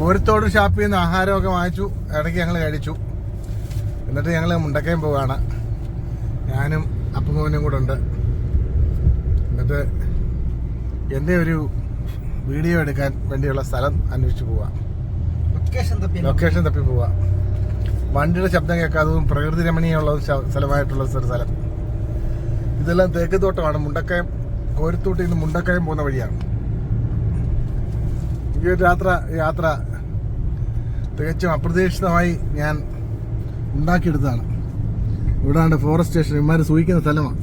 കോരത്തോട് ഷാപ്പിൽ നിന്ന് ആഹാരമൊക്കെ വാങ്ങിച്ചു ഇടയ്ക്ക് ഞങ്ങൾ കഴിച്ചു. എന്നിട്ട് ഞങ്ങൾ മുണ്ടക്കയം പോവാണ് ഞാനും അപ്പമോനും കൂടെ ഉണ്ട്. എന്നിട്ട് എന്റെ ഒരു വീഡിയോ എടുക്കാൻ വേണ്ടിയുള്ള സ്ഥലം അന്വേഷിച്ച് പോവാം. ലൊക്കേഷൻ തപ്പി. ലൊക്കേഷൻ തപ്പി പോവാം. വണ്ടിയുടെ ശബ്ദം കേൾക്കാത്തതും പ്രകൃതി രമണീയമുള്ള സ്ഥലമായിട്ടുള്ള ഒരു സ്ഥലം. ഇതെല്ലാം തേക്ക് തോട്ടമാണ് മുണ്ടക്കയം കോരിത്തോട്ടിൽ നിന്ന് മുണ്ടക്കയം പോകുന്ന വഴിയാണ്. ഈ ഒരു യാത്ര യാത്ര തികച്ചും അപ്രതീക്ഷിതമായി ഞാൻ ഉണ്ടാക്കിയെടുത്തതാണ്. ഇവിടാണ്ട് ഫോറസ്റ്റ് സ്റ്റേഷൻ ഇമാര് സൂഹിക്കുന്ന സ്ഥലമാണ്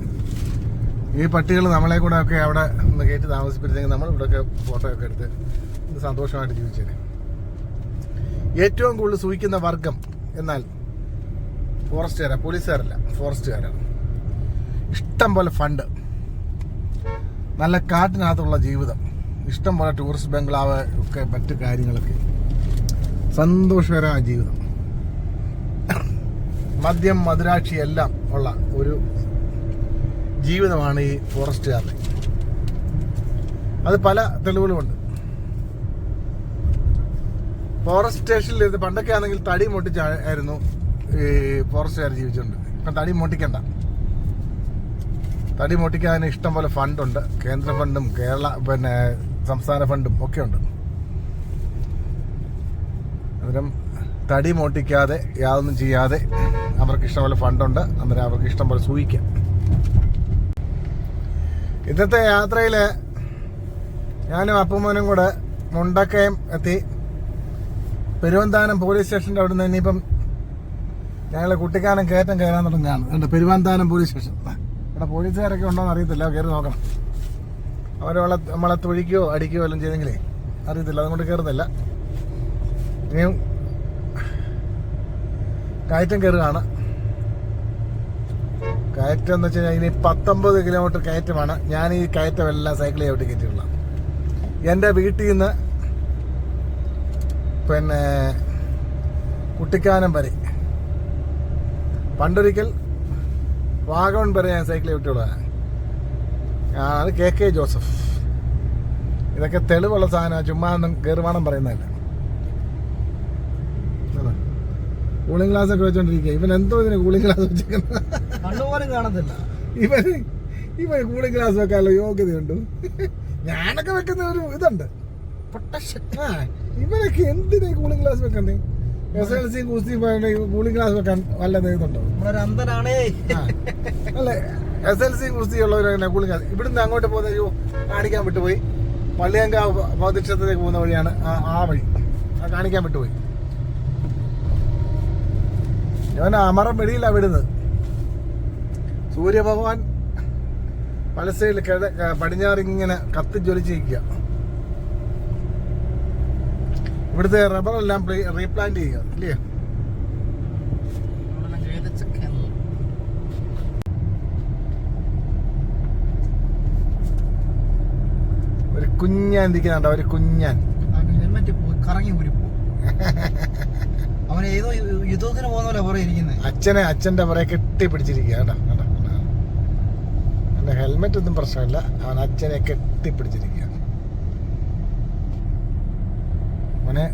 ഈ പട്ടികൾ നമ്മളെ കൂടെ ഒക്കെ അവിടെ ഒന്ന് കയറ്റി താമസിപ്പിച്ചെങ്കിൽ നമ്മൾ ഇവിടെയൊക്കെ ഫോട്ടോ ഒക്കെ എടുത്ത് സന്തോഷമായിട്ട് ജീവിച്ചേനെ. ഏറ്റവും കൂടുതൽ സൂഹിക്കുന്ന വർഗം എന്നാൽ ഫോറസ്റ്റുകാരാണ് പോലീസുകാരല്ല ഫോറസ്റ്റുകാരാണ് ഇഷ്ടം പോലെ ഫണ്ട് നല്ല കാട്ടിനകത്തുള്ള ജീവിതം. ഇഷ്ടം പോലെ ടൂറിസ്റ്റ് ബംഗ്ലാവ് ഒക്കെ മറ്റു കാര്യങ്ങളൊക്കെ. സന്തോഷകരമായ ജീവിതം. മദ്യം മധുരാക്ഷി എല്ലാം ഉള്ള ഒരു ജീവിതമാണ് ഈ ഫോറസ്റ്റുകാരുടെ അത് പല തെളിവുകളുമുണ്ട് ഫോറസ്റ്റ് സ്റ്റേഷനിൽ ഇരുന്ന് പണ്ടൊക്കെ ആണെങ്കിൽ തടി മുട്ടിച്ചായിരുന്നു ഈ ഫോറസ്റ്റുകാർ ജീവിച്ചുകൊണ്ട് ഇപ്പം തടി മുട്ടിക്കണ്ട. തടി മുട്ടിക്കാൻ ഇഷ്ടം പോലെ ഫണ്ടുണ്ട് കേന്ദ്ര ഫണ്ടും കേരള പിന്നെ സംസ്ഥാന ഫണ്ടും ഒക്കെ ഉണ്ട്. അന്നേരം തടി മോട്ടിക്കാതെ യാതൊന്നും ചെയ്യാതെ അവർക്ക് ഇഷ്ടംപോലെ ഫണ്ടുണ്ട്. അന്നേരം അവർക്ക് ഇഷ്ടം പോലെ സൂഹിക്കാം. ഇന്നത്തെ യാത്രയിൽ ഞാനും അപ്പുമോനും കൂടെ മുണ്ടക്കയം എത്തി. പെരുവന്താനം പോലീസ് സ്റ്റേഷന്റെ അവിടെ നിന്ന് ഇനിയിപ്പം ഞങ്ങൾ കുട്ടിക്കാനം കയറ്റം കയറാൻ തുടങ്ങുകയാണ്. എന്റെ പെരുവന്താനം പോലീസ് സ്റ്റേഷൻ. ഇവിടെ പോലീസുകാരൊക്കെ ഉണ്ടോ എന്ന് അറിയത്തില്ല കയറി നോക്കണം. അവർ നമ്മളെ നമ്മളെ തൊഴിക്കുകയോ അടിക്കുകയോ എല്ലാം ചെയ്തെങ്കിലേ അറിയത്തില്ല. അതുകൊണ്ട് കയറുന്നില്ല ഇനിയും കയറ്റം കയറുകയാണ്. കയറ്റം എന്ന് വെച്ചാൽ ഇനി പത്തൊമ്പത് കിലോമീറ്റർ കയറ്റമാണ്. ഞാൻ ഈ കയറ്റം എല്ലാം സൈക്കിൾ ചവിട്ടി കയറ്റിയുള്ള എന്റെ വീട്ടിൽ നിന്ന് പിന്നെ കുട്ടിക്കാനം വരെ. പണ്ടൊരിക്കൽ വാഗമൺ വരെ ഞാൻ സൈക്കിൾ ചവിട്ടിയുള്ളതാണ് അത് കെ കെ ജോസഫ്. ഇതൊക്കെ തെളിവുള്ള സാധനമാണ് ചുമ്മാ കയറുവാണം പറയുന്നതല്ല. കൂളിംഗ് ഗ്ലാസ് ഒക്കെ വെച്ചോണ്ടിരിക്കുക ഇവൻ എന്തോ ഇതിന് കൂളിംഗ് ഗ്ലാസ് വെച്ചേക്കുന്നത് കാണത്തില്ല. ഇവന് ഇവൻ കൂളിംഗ് ഗ്ലാസ് വെക്കാനുള്ള യോഗ്യതയുണ്ട്? ഞാനൊക്കെ വെക്കുന്ന ഒരു ഇതുണ്ട്. ഇവനൊക്കെ എന്തിനാ കൂളിംഗ് ഗ്ലാസ് വെക്കണ്ടേ എസ് എൽ സി കുസ്തി കൂളിംഗ് ഗ്ലാസ് വെക്കാൻ വല്ല ഇതുണ്ടോ. അല്ല? എസ് എൽ സി കുസ്തി ഉള്ളവരെ കൂളിംഗ് ഇവിടുന്ന് അങ്ങോട്ട് പോകുന്ന അയ്യോ കാണിക്കാൻ വിട്ടുപോയി. പള്ളിയങ്കാവ് ഭൗതിക്ഷത്തിലേക്ക് പോകുന്ന വഴിയാണ് ആ വഴി. ആ കാണിക്കാൻ വിട്ടുപോയി. ഞാൻ അമറം വെളിയിലാണ് വിടുന്നത്. സൂര്യഭഗവാൻ പലസയിൽ കിഴ പടിഞ്ഞാറിങ്ങനെ കത്തി ജ്വലിച്ചിരിക്കുക. ഇവിടുത്തെ റബ്ബറെല്ലാം റീപ്ലാന്റ് ചെയ്യുക ഇല്ലേ? കുഞ്ഞാൻ ഇരിക്കുന്നുണ്ടോ ഒരു കുഞ്ഞാൻ. അവൻ ഏതോ യുദ്ധത്തിന് പോകുന്ന പോലെ പുറകെ ഇരിക്കുന്നത് അച്ഛനെ അച്ഛന്റെ പുറകെ കെട്ടി പിടിച്ചിരിക്കുക. അവന്റെ ഹെൽമെറ്റ് ഒന്നും പ്രശ്നമില്ല അവൻ അച്ഛനെ കെട്ടി പിടിച്ചിരിക്കുക അവനെ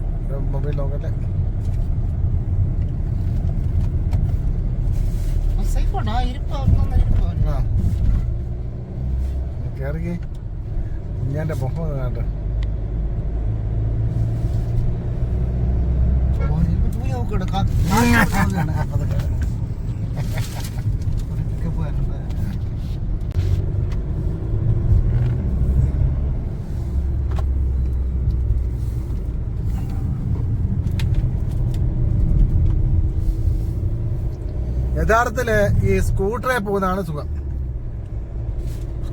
മൊബൈൽ നോക്കട്ടെ. സേഫാണ് ആ ഇരിപ്പ് ഇരിപ്പ് ആ. കുഞ്ഞാന്റെ മുഖം കണ്ടോ? യഥാർത്ഥത്തിൽ ഈ സ്കൂട്ടറെ പോകുന്നതാണ് സുഖം.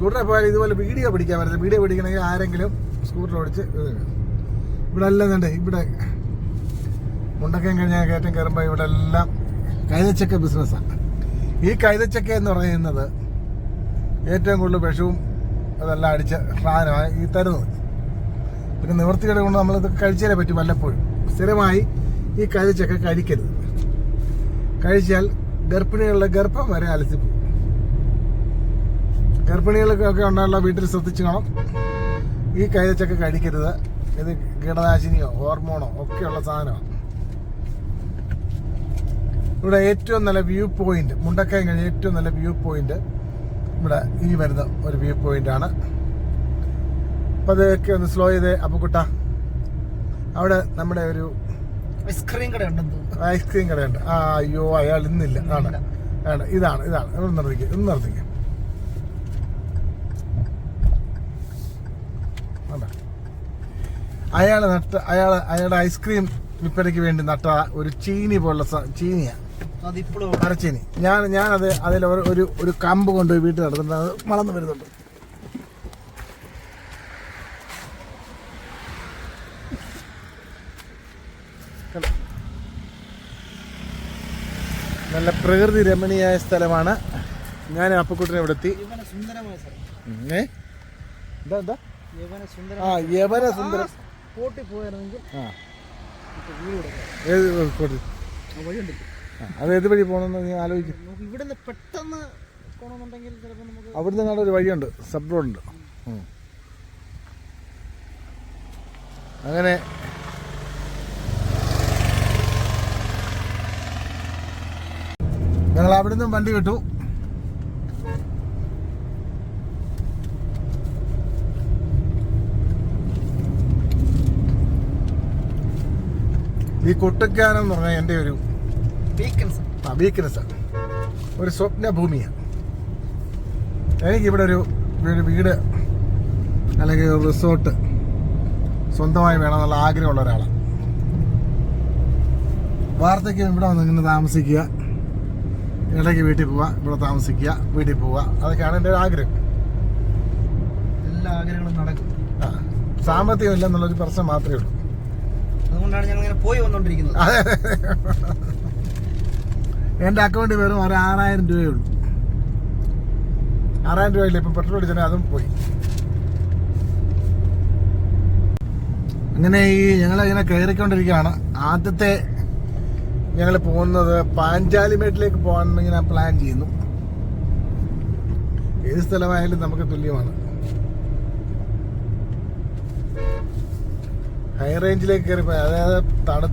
സ്കൂട്ടറെ പോയാൽ ഇതുപോലെ വീഡിയോ പിടിക്കാൻ പറ്റില്ല. വീഡിയോ പിടിക്കണമെങ്കിൽ ആരെങ്കിലും സ്കൂട്ടർ ഓടിച്ച് ഇവിടെ എല്ലാം ഇവിടെ മുണ്ടക്കയം കഴിഞ്ഞാൽ കയറ്റം കയറുമ്പോൾ ഇവിടെ എല്ലാം കൈതച്ചക്ക ബിസിനസ്സാണ് ഈ കൈതച്ചക്ക എന്ന് പറയുന്നത് ഏറ്റവും കൂടുതൽ വിഷവും അതെല്ലാം അടിച്ച സാധനമാണ് ഈ തരുന്നത്. പിന്നെ നിവൃത്തിയുടെ കൊണ്ട് നമ്മളിത് കഴിച്ചാലേ പറ്റും വല്ലപ്പോഴും. സ്ഥിരമായി ഈ കൈതച്ചക്ക കഴിക്കരുത്. കഴിച്ചാൽ ഗർഭിണികളുടെ ഗർഭം വരെ അലസിപ്പോകും. ഗർഭിണികൾക്കൊക്കെ ഉണ്ടായുള്ള വീട്ടിൽ ശ്രദ്ധിച്ചു കാണാം. ഈ കൈതച്ചൊക്കെ കഴിക്കരുത് ഇത് കീടനാശിനിയോ ഹോർമോണോ ഒക്കെയുള്ള സാധനമാണ്. ഇവിടെ ഏറ്റവും നല്ല വ്യൂ പോയിന്റ് മുണ്ടക്കയം കഴിഞ്ഞ ഏറ്റവും നല്ല വ്യൂ പോയിന്റ് ഇവിടെ ഈ വരുന്ന ഒരു വ്യൂ പോയിന്റ് ആണ് അപ്പൊ അതൊക്കെ ഒന്ന് സ്ലോ ചെയ്തേ അപ്പുക്കുട്ട. അവിടെ നമ്മുടെ ഒരു ഐസ്ക്രീം കടയുണ്ട് ഐസ്ക്രീം കടയുണ്ട്. ആ അയ്യോ അയാൾ ഇന്നില്ല. ആണ്. ആണ്. ഇതാണ് ഇതാണ്. ഒന്ന് നിർത്തിക്കുക ഒന്ന് നിർത്തിക്കുക അയാൾ നട്ട അയാൾ അയാളുടെ ഐസ്ക്രീം വിൽപ്പനയ്ക്ക് വേണ്ടി നട്ട ഒരു ചീനി പോലുള്ള ചീനിയാണ് അരച്ചീനി. ഞാൻ ഞാനത് അതിൽ ഒരു- ഒരു കമ്പ് കൊണ്ട് വീട്ടിൽ നടത്തുന്നത് മറന്നു വളർന്നു വരുന്നുണ്ട്. നല്ല പ്രകൃതി രമണീയായ സ്ഥലമാണ്. ഞാൻ അപ്പക്കുട്ടിനെ ഇവിടെ എത്തി. സുന്ദരമായ സ്ഥലം. ഏ? എന്താ എന്താ ആ യവന സുന്ദരം പോയായിരുന്നെങ്കിൽ ഏത് കോട്ടി വഴിയുണ്ട് അത് ഏത് വഴി പോകണമെന്ന് നീ ആലോചിക്കും. നമുക്ക് ഇവിടെ പെട്ടെന്ന് പോകണമെന്നുണ്ടെങ്കിൽ ചിലപ്പോൾ നമുക്ക് അവിടുന്ന് കാണാൻ ഒരു വഴിയുണ്ട് സബ് റോഡുണ്ട്. ഉണ്ട് അങ്ങനെ. ഞങ്ങൾ അവിടുന്ന് വണ്ടി വിട്ടു. ഈ കുട്ടക്കാനം എന്ന് പറഞ്ഞാൽ എന്റെ ഒരു വീക്ക്നെസ്സാണ് ആ വീക്ക്നെസ് ഒരു സ്വപ്ന ഭൂമിയാണ് എനിക്കിവിടെ ഒരു വീട് അല്ലെങ്കിൽ ഒരു റിസോർട്ട് സ്വന്തമായി വേണമെന്നുള്ള ആഗ്രഹമുള്ള ഒരാളാണ് വാർത്തയ്ക്ക് ഇവിടെ വന്ന് ഇങ്ങനെ താമസിക്കുക. ഇടയ്ക്ക് വീട്ടിൽ പോവുക ഇവിടെ താമസിക്കുക വീട്ടിൽ പോവുക. അതൊക്കെയാണ് എന്റെ ഒരു ആഗ്രഹം. എല്ലാ ആഗ്രഹങ്ങളും നടക്കും. ആ സാമ്പത്തികം ഇല്ല എന്നുള്ളൊരു പ്രശ്നം മാത്രമേ ഉള്ളൂ. അതുകൊണ്ടാണ് ഞങ്ങൾ ഇങ്ങനെ പോയി വന്നോണ്ടിരിക്കുന്നത്. എന്റെ അക്കൗണ്ടിൽ വെറും ഒരു ആറായിരം രൂപയേ ഉള്ളൂ. ആറായിരം രൂപയില്ല ഇപ്പം പെട്രോൾ അടിച്ചാൽ അതും പോയി. അങ്ങനെ ഈ ഞങ്ങൾ ഇങ്ങനെ കയറിക്കൊണ്ടിരിക്കുകയാണ് ആദ്യത്തെ ഞങ്ങൾ പോകുന്നത് പാഞ്ചാലിമേട്ടിലേക്ക് പോകാൻ ഇങ്ങനെ പ്ലാൻ ചെയ്യുന്നു. ഏത് സ്ഥലമായാലും നമുക്ക് തുല്യമാണ്. ഹൈ റേഞ്ചിലേക്ക് കയറി അതായത് തണു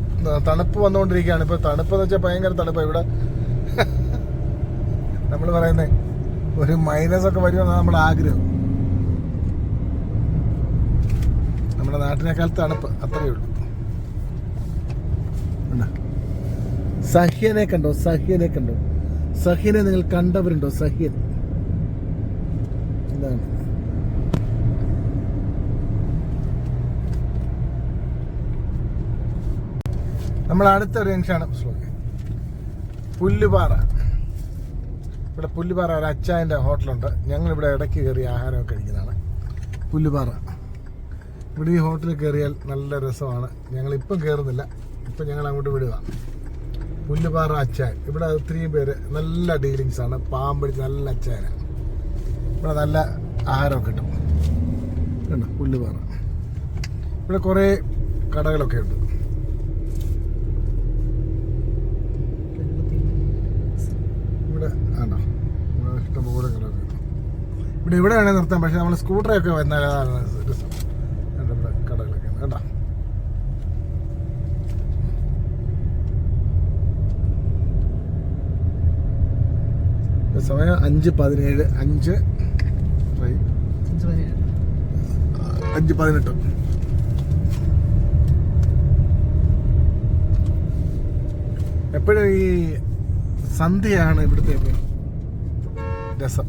തണുപ്പ് വന്നുകൊണ്ടിരിക്കുകയാണ്. ഇപ്പൊ തണുപ്പ് എന്ന് വെച്ചാൽ ഭയങ്കര തണുപ്പ് ഇവിടെ. നമ്മൾ പറയുന്നേ ഒരു മൈനസ് ഒക്കെ വരുമെന്നാണ് നമ്മുടെ ആഗ്രഹം. നമ്മുടെ നാട്ടിനേക്കാൾ തണുപ്പ് അത്രയേ ഉള്ളൂ? സഹ്യനെ കണ്ടോ? സഹ്യനെ കണ്ടോ? സഹ്യനെ നിങ്ങൾ കണ്ടവരുണ്ടോ? സഹ്യൻ. എന്താണ്? നമ്മൾ അടുത്ത ജംഗ്ഷനാണ് സ്ലോഗൻ പുല്ലുപാറ. ഇവിടെ പുല്ലുപാറ ഒരു അച്ചായന്റെ ഹോട്ടലുണ്ട്. ഞങ്ങൾ ഇവിടെ ഇടയ്ക്ക് കയറി ആഹാരമൊക്കെ കഴിക്കുന്നതാണ്. പുല്ലുപാറ. ഇവിടെ ഈ ഹോട്ടലിൽ കയറിയാൽ നല്ല രസമാണ്. ഞങ്ങൾ ഇപ്പം കയറുന്നില്ല. ഇപ്പം ഞങ്ങൾ അങ്ങോട്ട് വിടുക. പുല്ലുപാറ അച്ചായൻ. ഇവിടെ ഒത്തിരിയും പേര് നല്ല ഡീലിങ്സ് ആണ്. പാമ്പടിച്ച് നല്ല അച്ചായനാണ് ഇവിടെ നല്ല ആഹാരമൊക്കെ കിട്ടും. കണ്ടോ? പുല്ലുപാറ. ഇവിടെ കുറേ കടകളൊക്കെ ഉണ്ട് ഇവിടെ ആണോ ഇവിടെ ഇഷ്ടംപോലെ കടകളൊക്കെ ഉണ്ട്. ഇവിടെ ഇവിടെ വേണേൽ നിർത്താം പക്ഷെ നമ്മൾ സ്കൂട്ടറൊക്കെ വന്നാൽ അതാണ് രസം. കണ്ടോ ഇവിടെ കടകളൊക്കെ കേട്ടോ സമയം അഞ്ച് പതിനേഴ് അഞ്ച്. അഞ്ച് പതിനെട്ട്. എപ്പോഴും ഈ സന്ധ്യയാണ് ഇവിടുത്തെ രസം.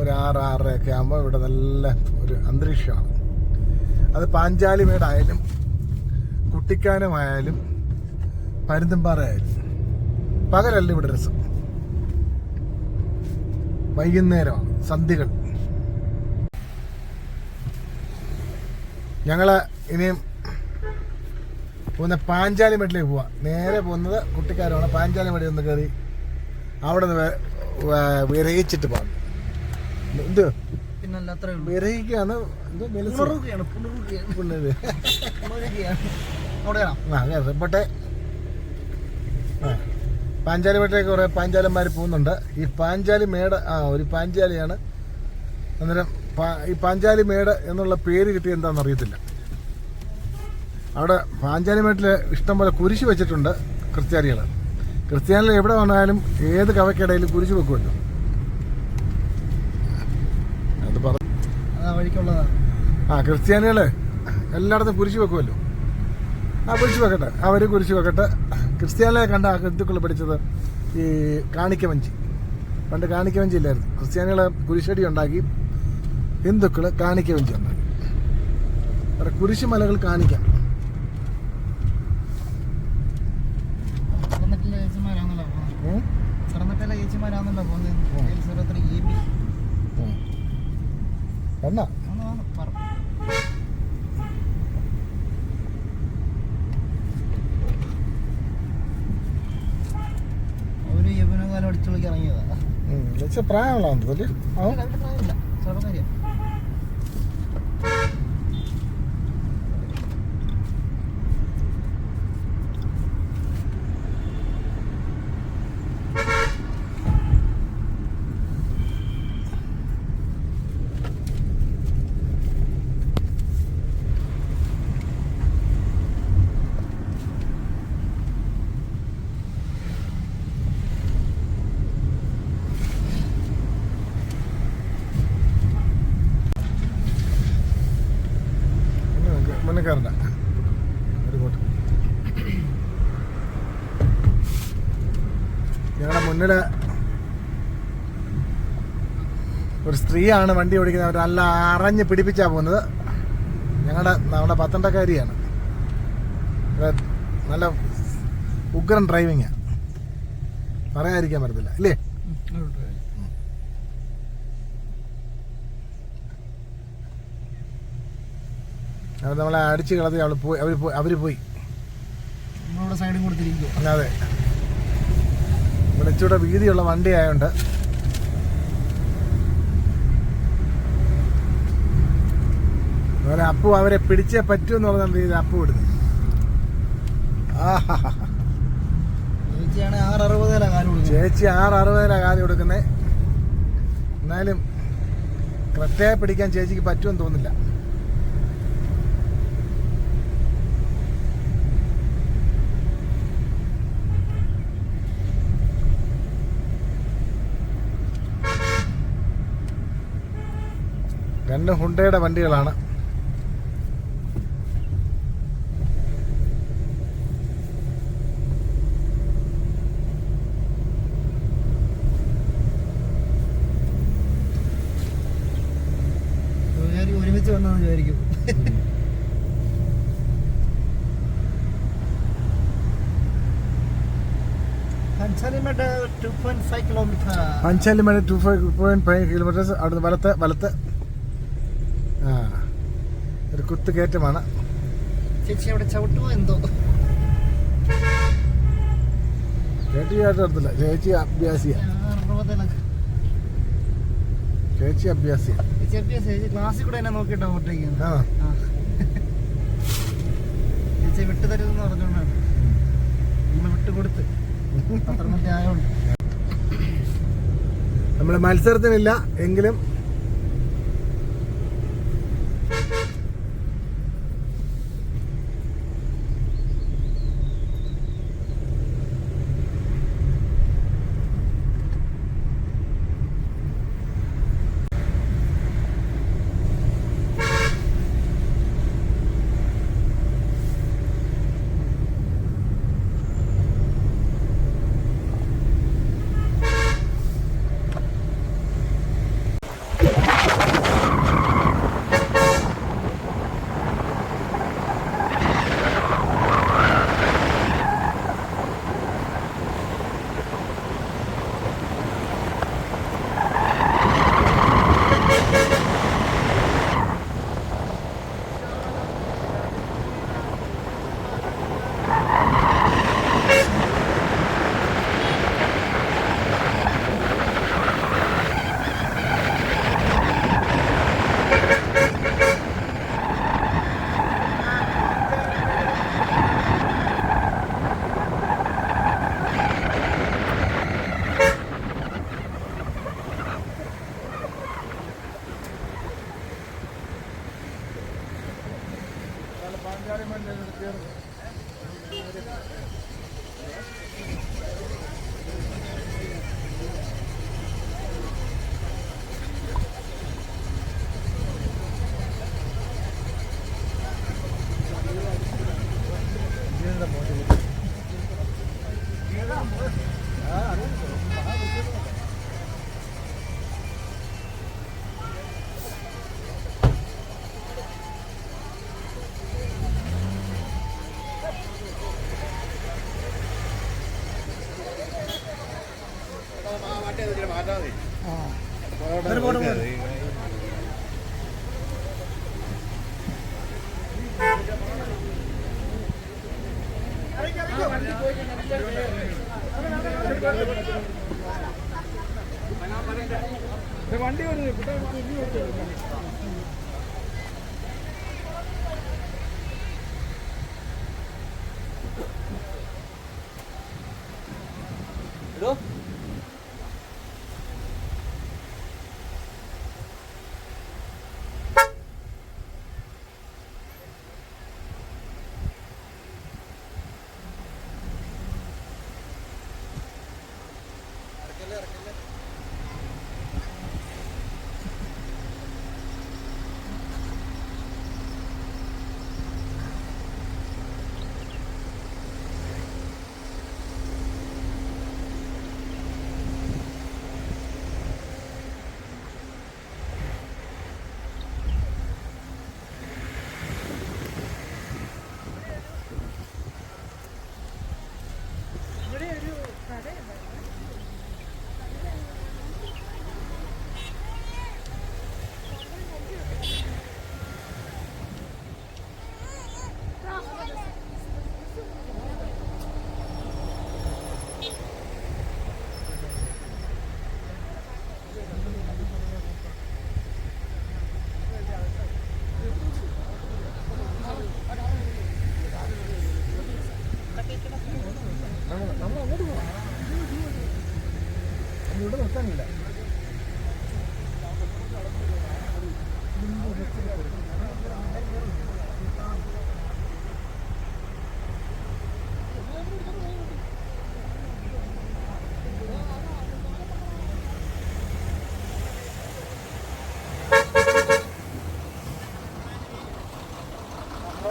ഒരു ആറ് ആറരയൊക്കെ ആകുമ്പോൾ ഇവിടെ നല്ല ഒരു അന്തരീക്ഷമാണ്. അത് പാഞ്ചാലിമേടായാലും കുട്ടിക്കാനമായാലും പരുന്തുംപാറയായാലും പകലല്ല ഇവിടെ രസം. വൈകുന്നേരമാണ് സന്ധികൾ ഞങ്ങൾ ഇനിയും പോകുന്ന പാഞ്ചാലിമേട്ടിലേക്ക് പോവാം. നേരെ പോകുന്നത് കുട്ടിക്കാരമാണ് പാഞ്ചാലിമേടി ഒന്ന് കയറി അവിടെ നിന്ന് വിരയിച്ചിട്ട് പോകാം എന്ത് പിന്നെ കുറെ കേട്ടോ കുറേ പാഞ്ചാലന്മാർ പോകുന്നുണ്ട്. ഈ പാഞ്ചാലി മേട ആ ഒരു പാഞ്ചാലിയാണ്. അന്നേരം ഈ പാഞ്ചാലി മേട് എന്നുള്ള പേര് കിട്ടിയ എന്താണെന്ന് അറിയത്തില്ല. അവിടെ പാഞ്ചാലിമേട്ടിൽ ഇഷ്ടംപോലെ കുരിശ് വെച്ചിട്ടുണ്ട് ക്രിസ്ത്യാനികൾ ക്രിസ്ത്യാനികൾ എവിടെ വന്നാലും ഏത് കവയ്ക്കിടയിൽ കുരിശ് വെക്കുമല്ലോ അത് പറ അത് ആ ആ ക്രിസ്ത്യാനികളെ എല്ലായിടത്തും കുരിശ് വെക്കുമല്ലോ. ആ കുരിശ് വെക്കട്ടെ. അവർ കുരിശ് വെക്കട്ടെ. ക്രിസ്ത്യാനികളെ കണ്ട ആ ഹിന്ദുക്കൾ പഠിച്ചത് ഈ കാണിക്കവഞ്ചി. പണ്ട് കാണിക്കവഞ്ചി ഇല്ലായിരുന്നു. ക്രിസ്ത്യാനികളെ കുരിശടി ഉണ്ടാക്കി ഹിന്ദുക്കൾ കാണിക്കവഞ്ചി ഉണ്ടാക്കി. അവരുടെ കുരിശ് മലകൾ കാണിക്കാം. ആ. പ്രായമുള്ള പ്രായമില്ല ചെറുതാര്യം മുന്നേ കയറണ്ട ഒരു കോട്ട് മുന്നിൽ ഒരു സ്ത്രീയാണ് വണ്ടി ഓടിക്കുന്നത്. അവർ നല്ല അറഞ്ഞ് പിടിപ്പിച്ചാ പോകുന്നത്. ഞങ്ങളുടെ നമ്മുടെ പത്തണ്ടക്കാരിയാണ് നല്ല ഉഗ്രൻ ഡ്രൈവിങ് പറയാതിരിക്കാൻ പറ്റത്തില്ല ഇല്ലേ? അവർ നമ്മളെ അടിച്ച് കളത്തി അവൾ പോയി അവർ പോയി അവർ പോയി. സൈഡും കൊടുത്തിരിക്കും അല്ലാതെ ഇച്ചിരി വീതിയുള്ള വണ്ടി ആയതുകൊണ്ട് അതുപോലെ അപ്പു അവരെ പിടിച്ചേ പറ്റൂ എന്ന് പറഞ്ഞ രീതിയിൽ അപ്പു വിടുന്നു കൊടുക്കുന്നത്. ചേച്ചി ആറ് അറുപതിലാ കാലം കൊടുക്കുന്നേ. എന്നാലും കൃത്യമായി പിടിക്കാൻ ചേച്ചിക്ക് പറ്റുമെന്ന് തോന്നുന്നില്ല. രണ്ട് ഹുണ്ടയുടെ വണ്ടികളാണ്. ഒരുമിച്ച് വന്നെന്ന് വിചാരിക്കും. പഞ്ചാലിമേട്ട് ടു പോയിന്റ് ഫൈവ് കിലോമീറ്റർ അഞ്ചാലിമേട് ടു പോയിന്റ് ഫൈവ് കിലോമീറ്റേഴ്സ് അവിടുന്ന് വലത്ത് വലത്ത്. ഒരു കുത്തുകയറ്റമാണ്. ചേച്ചി അവിടെ ചവിട്ടുമോ എന്തോ? ചേച്ചി ചേട്ടത്തില്ല ചേച്ചി അഭ്യാസിയ. ചേച്ചി അഭ്യാസിയ. ചേച്ചി അഭ്യാസം ചേച്ചി ക്ലാസ്സിൽ കൂടെ എന്നെ നോക്കിയിട്ടാ ആ. ആ. ചേച്ചി വിട്ടു തരുമെന്ന് പറഞ്ഞോണ്ടാണ് നമ്മൾ വിട്ടുകൊടുത്ത് മറ്റേ ആയോണ്ട്. നമ്മൾ മത്സരത്തിനില്ല എങ്കിലും Thank you. ഒരു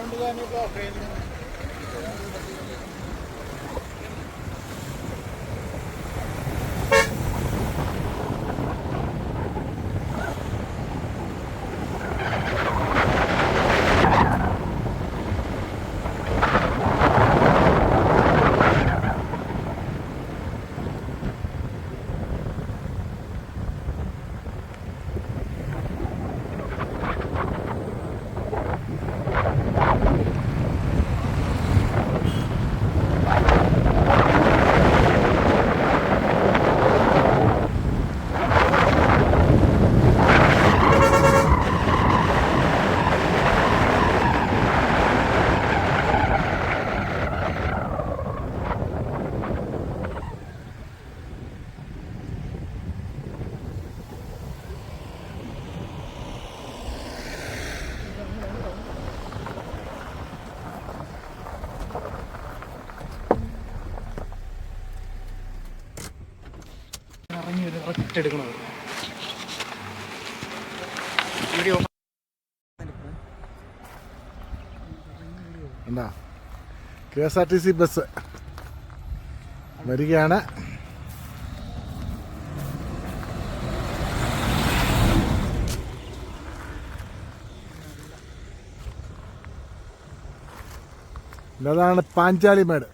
ഗ്രൗണ്ട് തന്നെ ബ്ലോക്ക് ചെയ്യുന്നു ഇറങ്ങി ഒരു ഒറ്റ എടുക്കണത്. വീഡിയോ എന്താ? K S R T C bus വരികയാണ്. ഇതാണ് പാഞ്ചാലിമേട്